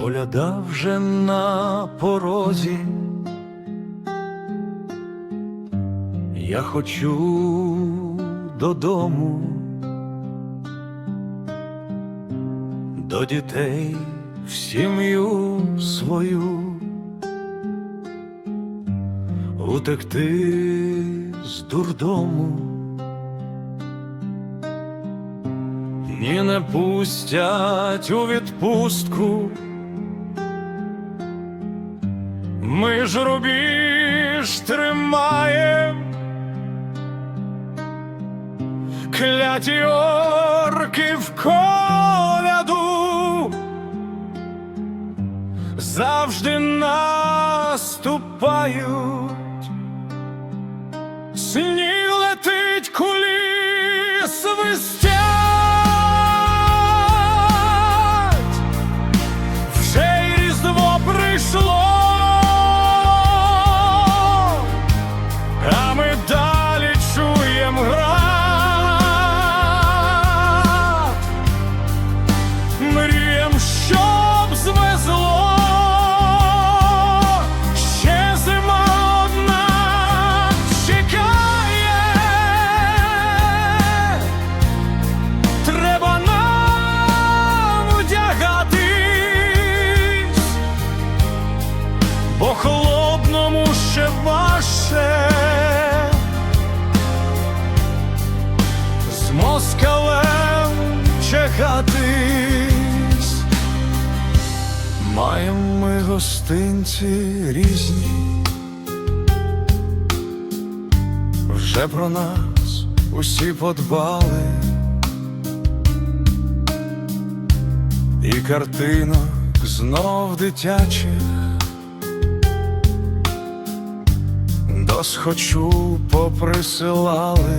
коляда вже на порозі. Я хочу додому, до дітей в сім'ю свою, утекти з дурдому. Ні не пустять у відпустку. Ми ж рубіж тримаєм, кляті орки в коляду. Завжди наступають, бо холодному ще ваше з москалем чекатись. Маємо ми гостинці різні, вже про нас усі подбали. і картинок знов дитячих. Досхочу поприсилали,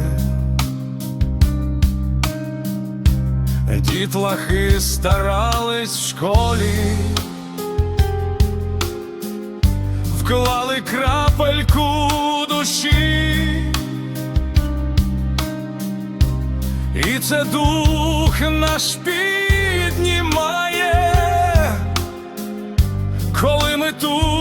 дітлахи старались в школі, вклали крапельку душі. І це дух наш піднімає, коли ми тут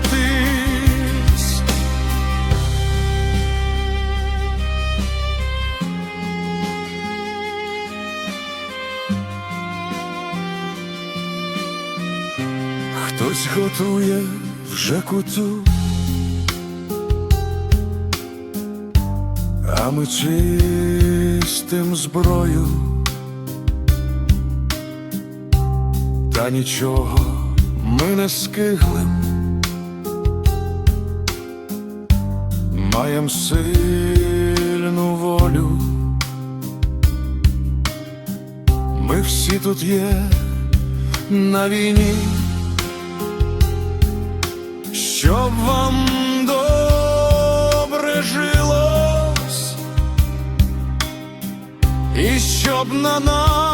тягатись. Хтось готує вже кутю, а ми чистим зброю. Та нічого ми не скиглим, маєм сильну волю. Ми всі тут є на війні, щоб вам добре жилось, і щоб на нашій